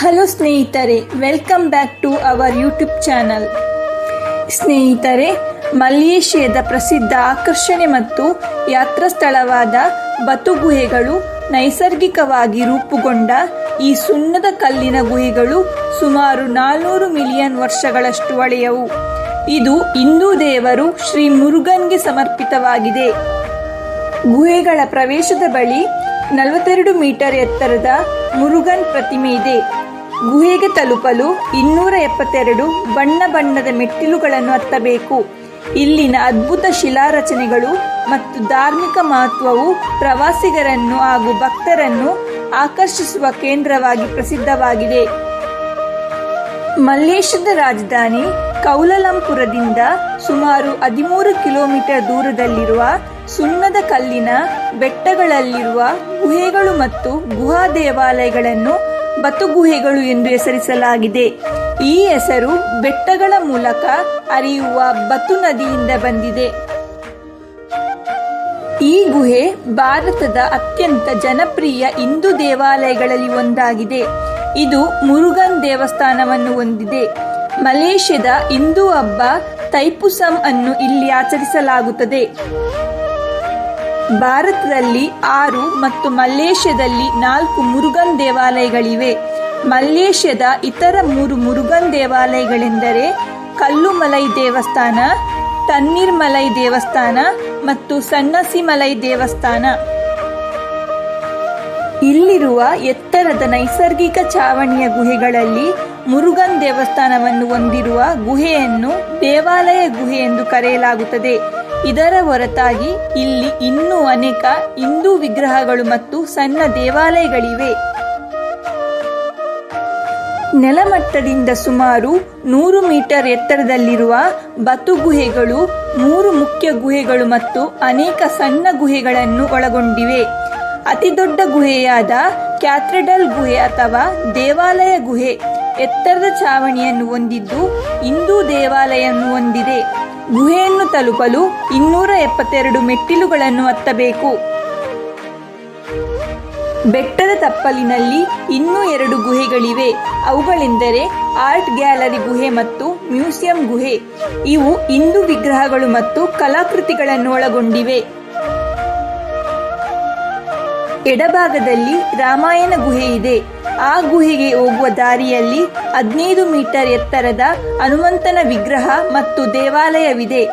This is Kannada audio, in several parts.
ಹಲೋ ಸ್ನೇಹಿತರೆ welcome back to our YouTube channel ಸ್ನೇಹಿತರೆ ಮಲೇಷ್ಯಾದ ಪ್ರಸಿದ್ಧ ಆಕರ್ಷಣೆ ಮತ್ತು ಯಾತ್ರಾ ಸ್ಥಳವಾದ ಬತು ಗುಹೆಗಳು ನೈಸರ್ಗಿಕವಾಗಿ ರೂಪುಗೊಂಡ ಈ ಸುಣ್ಣದ ಕಲ್ಲಿನ ಗುಹೆಗಳು ಸುಮಾರು ನಾಲ್ನೂರು ಮಿಲಿಯನ್ ವರ್ಷಗಳಷ್ಟು ಹಳೆಯವು ಇದು ಹಿಂದೂ ದೇವರು ಶ್ರೀ ಮುರುಗನ್ಗೆ ಸಮರ್ಪಿತವಾಗಿದೆ. ಗುಹೆಗಳ ಪ್ರವೇಶದ ಬಳಿ ನಲವತ್ತೆರಡು ಮೀಟರ್ ಎತ್ತರದ ಮುರುಗನ್ ಪ್ರತಿಮೆ ಇದೆ. ಗುಹೆಗೆ ತಲುಪಲು ಇನ್ನೂರ ಎಪ್ಪತ್ತೆರಡು ಬಣ್ಣ ಬಣ್ಣದ ಮೆಟ್ಟಿಲುಗಳನ್ನು ಹತ್ತಬೇಕು. ಇಲ್ಲಿನ ಅದ್ಭುತ ಶಿಲಾರಚನೆಗಳು ಮತ್ತು ಧಾರ್ಮಿಕ ಮಹತ್ವವು ಪ್ರವಾಸಿಗರನ್ನು ಹಾಗೂ ಭಕ್ತರನ್ನು ಆಕರ್ಷಿಸುವ ಕೇಂದ್ರವಾಗಿ ಪ್ರಸಿದ್ಧವಾಗಿದೆ. ಮಲ್ಲೇಶದ ರಾಜಧಾನಿ ಕೌಲಲಂಪುರದಿಂದ ಸುಮಾರು ಹದಿಮೂರು ಕಿಲೋಮೀಟರ್ ದೂರದಲ್ಲಿರುವ ಸುಣ್ಣದ ಕಲ್ಲಿನ ಬೆಟ್ಟಗಳಲ್ಲಿರುವ ಗುಹೆಗಳು ಮತ್ತು ಗುಹಾ ದೇವಾಲಯಗಳನ್ನು ಬತುಗುಹೆಗಳು ಎಂದು ಹೆಸರಿಸಲಾಗಿದೆ. ಈ ಹೆಸರು ಬೆಟ್ಟಗಳ ಮೂಲಕ ಹರಿಯುವ ಬತ್ತು ನದಿಯಿಂದ ಬಂದಿದೆ. ಈ ಗುಹೆ ಭಾರತದ ಅತ್ಯಂತ ಜನಪ್ರಿಯ ಹಿಂದೂ ದೇವಾಲಯಗಳಲ್ಲಿ ಒಂದಾಗಿದೆ. ಇದು ಮುರುಗನ್ ದೇವಸ್ಥಾನವನ್ನು ಹೊಂದಿದೆ. ಮಲೇಷ್ಯಾದ ಹಿಂದೂ ಹಬ್ಬ ತೈಪುಸಂ ಅನ್ನು ಇಲ್ಲಿ ಆಚರಿಸಲಾಗುತ್ತದೆ. ಭಾರತದಲ್ಲಿ ಆರು ಮತ್ತು ಮಲೇಷ್ಯಾದಲ್ಲಿ ನಾಲ್ಕು ಮುರುಗನ್ ದೇವಾಲಯಗಳಿವೆ. ಮಲೇಷ್ಯಾದ ಇತರ ಮೂರು ಮುರುಗನ್ ದೇವಾಲಯಗಳೆಂದರೆ ಕಲ್ಲುಮಲೈ ದೇವಸ್ಥಾನ, ತಣ್ಣೀರ್ಮಲೈ ದೇವಸ್ಥಾನ ಮತ್ತು ಸಣ್ಣಸಿಮಲೈ ದೇವಸ್ಥಾನ. ಇಲ್ಲಿರುವ ಎತ್ತರದ ನೈಸರ್ಗಿಕ ಚಾವಣಿಯ ಗುಹೆಗಳಲ್ಲಿ ಮುರುಗನ್ ದೇವಸ್ಥಾನವನ್ನು ಹೊಂದಿರುವ ಗುಹೆಯನ್ನು ದೇವಾಲಯ ಗುಹೆ ಎಂದು ಕರೆಯಲಾಗುತ್ತದೆ. ಇದರ ಹೊರತಾಗಿ ಇಲ್ಲಿ ಇನ್ನೂ ಅನೇಕ ಹಿಂದೂ ವಿಗ್ರಹಗಳು ಮತ್ತು ಸಣ್ಣ ದೇವಾಲಯಗಳಿವೆ. ನೆಲಮಟ್ಟದಿಂದ ಸುಮಾರು ನೂರು ಮೀಟರ್ ಎತ್ತರದಲ್ಲಿರುವ ಬತು ಗುಹೆಗಳು, ಮೂರು ಮುಖ್ಯ ಗುಹೆಗಳು ಮತ್ತು ಅನೇಕ ಸಣ್ಣ ಗುಹೆಗಳನ್ನು ಒಳಗೊಂಡಿವೆ. ಅತಿದೊಡ್ಡ ಗುಹೆಯಾದ ಕ್ಯಾಥ್ರೆಡಲ್ ಗುಹೆ ಅಥವಾ ದೇವಾಲಯ ಗುಹೆ ಎತ್ತರದ ಛಾವಣಿಯನ್ನು ಹೊಂದಿದ್ದು ಹಿಂದೂ ದೇವಾಲಯವನ್ನು ಹೊಂದಿದೆ. ಗುಹೆಯನ್ನು ತಲುಪಲು ಇನ್ನೂರ ಎಪ್ಪತ್ತೆರಡು ಮೆಟ್ಟಿಲುಗಳನ್ನು ಹತ್ತಬೇಕು. ಬೆಟ್ಟದ ತಪ್ಪಲಿನಲ್ಲಿ ಇನ್ನೂ ಎರಡು ಗುಹೆಗಳಿವೆ. ಅವುಗಳೆಂದರೆ ಆರ್ಟ್ ಗ್ಯಾಲರಿ ಗುಹೆ ಮತ್ತು ಮ್ಯೂಸಿಯಂ ಗುಹೆ. ಇವು ಹಿಂದೂ ವಿಗ್ರಹಗಳು ಮತ್ತು ಕಲಾಕೃತಿಗಳನ್ನು ಒಳಗೊಂಡಿವೆ. ಎಡಭಾಗದಲ್ಲಿ ರಾಮಾಯಣ ಗುಹೆ ಇದೆ. ಆ ಗುಹೆಗೆ ಹೋಗುವ ದಾರಿಯಲ್ಲಿ ಹದಿನೈದು ಮೀಟರ್ ಎತ್ತರದ ಹನುಮಂತನ ವಿಗ್ರಹ ಮತ್ತು ದೇವಾಲಯವಿದೆ.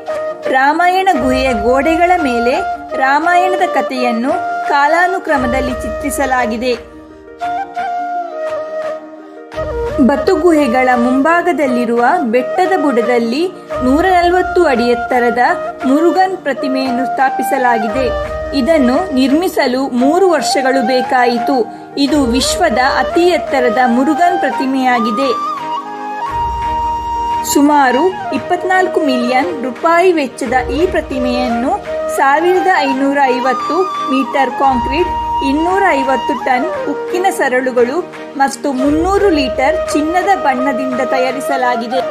ರಾಮಾಯಣ ಗುಹೆಯ ಗೋಡೆಗಳ ಮೇಲೆ ರಾಮಾಯಣದ ಕಥೆಯನ್ನು ಕಾಲಾನುಕ್ರಮದಲ್ಲಿ ಚಿತ್ರಿಸಲಾಗಿದೆ. ಬತುಗುಹೆಗಳ ಮುಂಭಾಗದಲ್ಲಿರುವ ಬೆಟ್ಟದ ಬುಡದಲ್ಲಿ ನೂರ ನಲವತ್ತು ಅಡಿ ಎತ್ತರದ ಮುರುಗನ್ ಪ್ರತಿಮೆಯನ್ನು ಸ್ಥಾಪಿಸಲಾಗಿದೆ. ಇದನ್ನು ನಿರ್ಮಿಸಲು ಮೂರು ವರ್ಷಗಳು ಬೇಕಾಯಿತು. ಇದು ವಿಶ್ವದ ಅತಿ ಎತ್ತರದ ಮುರುಗನ್ ಪ್ರತಿಮೆಯಾಗಿದೆ. ಸುಮಾರು ಇಪ್ಪತ್ನಾಲ್ಕು ಮಿಲಿಯನ್ ರೂಪಾಯಿ ವೆಚ್ಚದ ಈ ಪ್ರತಿಮೆಯನ್ನು ಸಾವಿರದ ಐನೂರ ಐವತ್ತು ಮೀಟರ್ ಕಾಂಕ್ರೀಟ್, ಇನ್ನೂರ ಐವತ್ತು ಟನ್ ಉಕ್ಕಿನ ಸರಳುಗಳು ಮತ್ತು ಮುನ್ನೂರು ಲೀಟರ್ ಚಿನ್ನದ ಬಣ್ಣದಿಂದ ತಯಾರಿಸಲಾಗಿದೆ.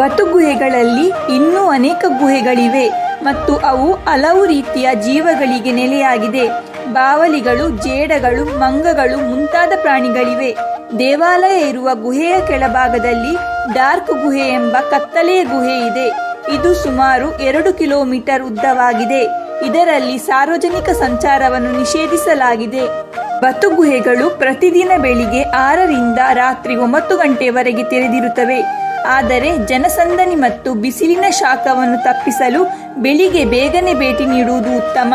ಬತು ಗುಹೆಗಳಲ್ಲಿ ಇನ್ನೂ ಅನೇಕ ಗುಹೆಗಳಿವೆ. ಮತ್ತು ಅವು ಹಲವು ರೀತಿಯ ಜೀವಗಳಿಗೆ ನೆಲೆಯಾಗಿದೆ. ಬಾವಲಿಗಳು, ಜೇಡಗಳು, ಮಂಗಗಳು ಮುಂತಾದ ಪ್ರಾಣಿಗಳಿವೆ. ದೇವಾಲಯ ಇರುವ ಗುಹೆಯ ಕೆಳಭಾಗದಲ್ಲಿ ಡಾರ್ಕ್ ಗುಹೆ ಎಂಬ ಕತ್ತಲೆಯ ಗುಹೆ ಇದೆ. ಇದು ಸುಮಾರು ಎರಡು ಕಿಲೋಮೀಟರ್ ಉದ್ದವಾಗಿದೆ. ಇದರಲ್ಲಿ ಸಾರ್ವಜನಿಕ ಸಂಚಾರವನ್ನು ನಿಷೇಧಿಸಲಾಗಿದೆ. ಬತು ಗುಹೆಗಳು ಪ್ರತಿದಿನ ಬೆಳಿಗ್ಗೆ ಆರರಿಂದ ರಾತ್ರಿ ಒಂಬತ್ತು ಗಂಟೆಯವರೆಗೆ ತೆರೆದಿರುತ್ತವೆ. ಆದರೆ ಜನಸಂದಣಿ ಮತ್ತು ಬಿಸಿಲಿನ ಶಾಖವನ್ನು ತಪ್ಪಿಸಲು ಬೆಳಿಗ್ಗೆ ಬೇಗನೆ ಭೇಟಿ ನೀಡುವುದು ಉತ್ತಮ.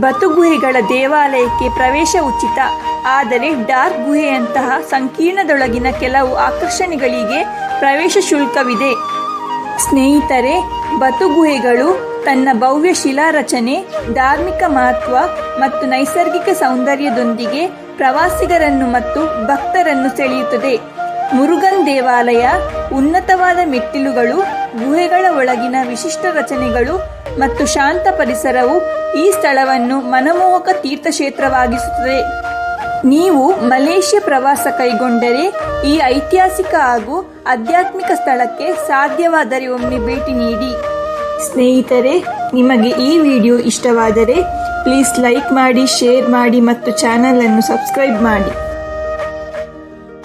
ಬತುಗುಹೆಗಳ ದೇವಾಲಯಕ್ಕೆ ಪ್ರವೇಶ ಉಚಿತ. ಆದರೆ ಡಾರ್ಕ್ ಗುಹೆಯಂತಹ ಸಂಕೀರ್ಣದೊಳಗಿನ ಕೆಲವು ಆಕರ್ಷಣೆಗಳಿಗೆ ಪ್ರವೇಶ ಶುಲ್ಕವಿದೆ. ಸ್ನೇಹಿತರೆ, ಬತುಗುಹೆಗಳು ತನ್ನ ಭವ್ಯ ಶಿಲಾರಚನೆ, ಧಾರ್ಮಿಕ ಮಹತ್ವ ಮತ್ತು ನೈಸರ್ಗಿಕ ಸೌಂದರ್ಯದೊಂದಿಗೆ ಪ್ರವಾಸಿಗರನ್ನು ಮತ್ತು ಭಕ್ತರನ್ನು ಸೆಳೆಯುತ್ತದೆ. ಮುರುಗನ್ ದೇವಾಲಯ, ಉನ್ನತವಾದ ಮೆಟ್ಟಿಲುಗಳು, ಗುಹೆಗಳ ಒಳಗಿನ ವಿಶಿಷ್ಟ ರಚನೆಗಳು ಮತ್ತು ಶಾಂತ ಪರಿಸರವು ಈ ಸ್ಥಳವನ್ನು ಮನಮೋಹಕ ತೀರ್ಥಕ್ಷೇತ್ರವಾಗಿಸುತ್ತದೆ. ನೀವು ಮಲೇಷ್ಯಾ ಪ್ರವಾಸ ಕೈಗೊಂಡರೆ ಈ ಐತಿಹಾಸಿಕ ಹಾಗೂ ಆಧ್ಯಾತ್ಮಿಕ ಸ್ಥಳಕ್ಕೆ ಸಾಧ್ಯವಾದರೆ ಒಮ್ಮೆ ಭೇಟಿ ನೀಡಿ. ಸ್ನೇಹಿತರೆ, ನಿಮಗೆ ಈ ವಿಡಿಯೋ ಇಷ್ಟವಾದರೆ ಪ್ಲೀಸ್ ಲೈಕ್ ಮಾಡಿ, ಶೇರ್ ಮಾಡಿ ಮತ್ತು ಚಾನಲನ್ನು ಸಬ್ಸ್ಕ್ರೈಬ್ ಮಾಡಿ.